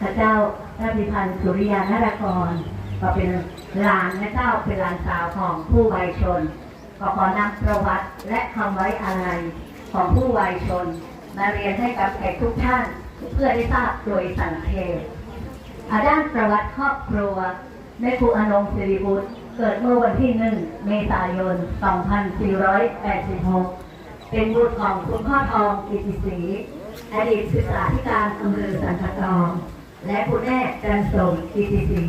พระเจ้าพระพิพันธ์สุริยานารากร ก็เป็นหลานนะเจ้าเป็นหลานสาวของผู้วัยชน ก็ขอนำประวัติและคำไว้อะไรของผู้วัยชน มาเรียนให้กับแขกทุกท่านเพื่อได้ทราบโดยสังเขปอาด้านประวัติครอบครัวแม่ครูอนงศิริบุตรเกิดเมื่อวันที่หนึ่งเมษายน 2486 เป็นบุตรของคุณพ่อทองกิติศรีอดีตศึกษาธิการอำเภอสันปะตอง และคุณแม่จันสมกิติศรี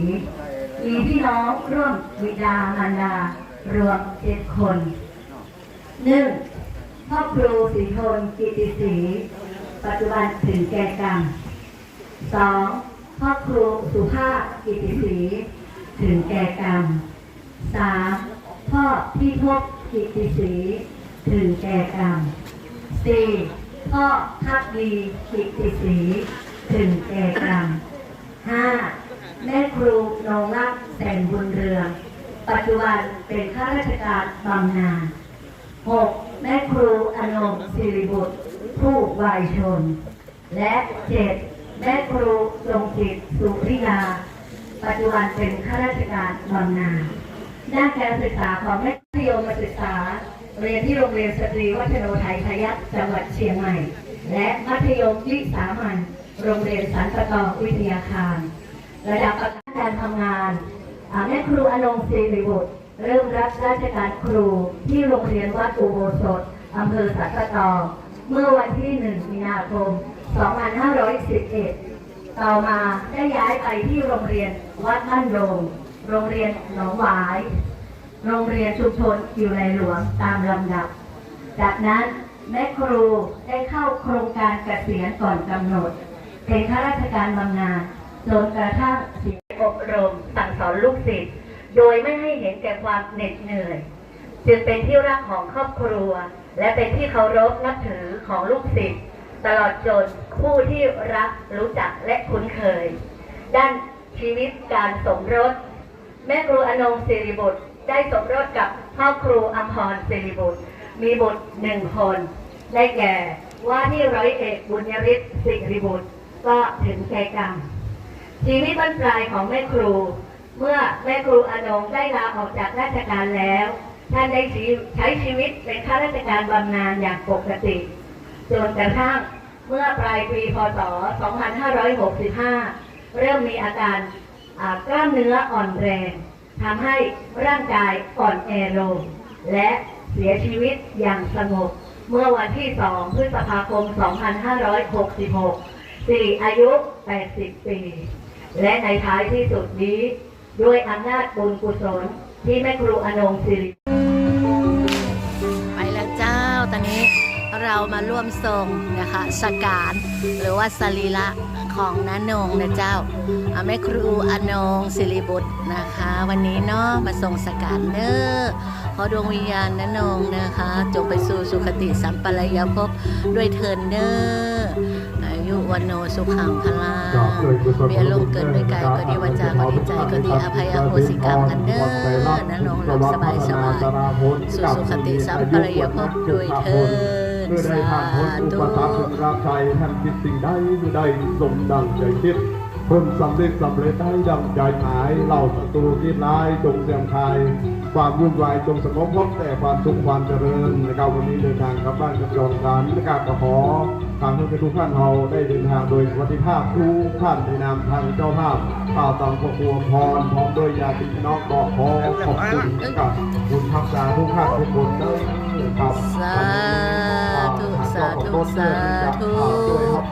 มีพี่น้องร่วมวิดามารดารวมเจ็ดคนหนึ่งพ่อครูศรีทนกิติศรีปัจจุบันถึงแก่กรรมสองพ่อครูสุภาพกิติศรีถึงแก่กรรมสามพ่อพี่พบกิติศรีถึงแก่กรรมสี่พ่อพักดีกิติศรี ถึงแก่กรรมห้าแม่ครูนงรักแสนบุญเรือง ปัจจุบันเป็นข้าราชการบำนาญหกแม่ครูอนงศิริบุตร ผู้วายชน และเจ็ดแม่ครูทรงจิตสุริยา ปัจจุบันเป็นข้าราชการบำนาญด้านการศึกษาของแม่มัธยมศึกษา เรียนที่โรงเรียนสตรีวัฒโนไทยพยัคฆ์จังหวัดเชียงใหม่ และมัธยมวิสามัญ โรงเรียนสันปะตองวิทยาคาร ระดับประการทำงานแม่ครูอนงศิริบุตร เริ่มรับราชการครูที่โรงเรียนวัดอุโบสถอำเภอสันปะตองเมื่อวันที่ 1 มีนาคม 2511 ต่อมาได้ย้ายไปที่โรงเรียนวัดบ้านโดงโรงเรียนหนองหวาย โรงเรียนชุมชนอยู่ในหลวงตามลำดับ จากนั้นแม่ครูได้เข้าโครงการเกษียณก่อนกำหนด เป็นข้าราชการบำนาญจนกระทั่งเสียอบรมสั่งสอนลูกศิษย์โดยไม่ให้เห็นแก่ความเหน็ดเหนื่อย จึงเป็นที่รักของครอบครัว และเป็นที่เคารพนับถือของลูกศิษย์ตลอดจนผู้ที่รักรู้จักและคุ้นเคย ด้านชีวิตการสมรส แม่ครูอนงศิริบุตรได้สมรสกับพ่อครูอัมพรศิริบุตร มีบุตรหนึ่งคน ได้แก่ว่าที่ร้อยเอกบุญยริศสิริบุตร ก็ถึงแก่กรรมชีวิตบรรปลายของแม่ครู เมื่อแม่ครูอนงได้ลาออกจากราชการแล้ว ท่านได้ใช้ชีวิตเป็นข้าราชการบำนาญอย่างปกติจนกระทั่งเมื่อปลายปีพศ 2565 เริ่มมีอาการกล้ามเนื้ออ่อนแรงทำให้ร่างกายอ่อนแอลงและเสียชีวิตอย่างสงบ เมื่อวันที่ 2 พฤษภาคม 2566 สี่อายุ 80 ปี และในท้ายที่สุดนี้ ด้วยอำนาจบุญกุศลที่แม่ครูอนงศิริไปแล้วเจ้า ตอนนี้เรามาร่วมทรงนะคะสการหรือว่าสรีระของน้านงนะเจ้าแม่ครูอนงศิริบุตรนะคะ วันนี้เนาะมาส่งสการเนอขอดวงวิญญาณน้านงนะคะ จงไปสู่สุคติสัมปรายภพด้วยเทินเนออ ยุวันโนสุขังพลามีอารมณ์เกิดด้วยกายก็ดีวาจาก็ดีใจก็ดีอภัยอโหสิกรรมกันเนอน้านงหลับสบายสบายสู่สุคติสัมปรายภพด้วยเถิดเมื่อได้สาผ่านพ้นอุธุปสรรครับใจท่านคิดสิ่งใดเมื่อใดสมดังใจคิด พ้นสำเร็จสำเร็จได้ดังใจหมายเหล่าศัตรูคิดร้ายจงเสียงทยความวุ่นวายจงสงบพบแต่ความสุขความเจริญนะครับวันนี้เดินทางกลับบ้านกับจองการนะครับก็ขอทางทุกท่านเราได้เดินทางโดยสวัสดิภาพทุกท่านในนามทางเจ้าภาพข่าวต่างประควมพรพร้อมด้วยญาติพี่น้องก็ขอขอบคุณกับคุณทักษาทุกท่านทุกคนด้วยครับสาธุสาธุสาธุ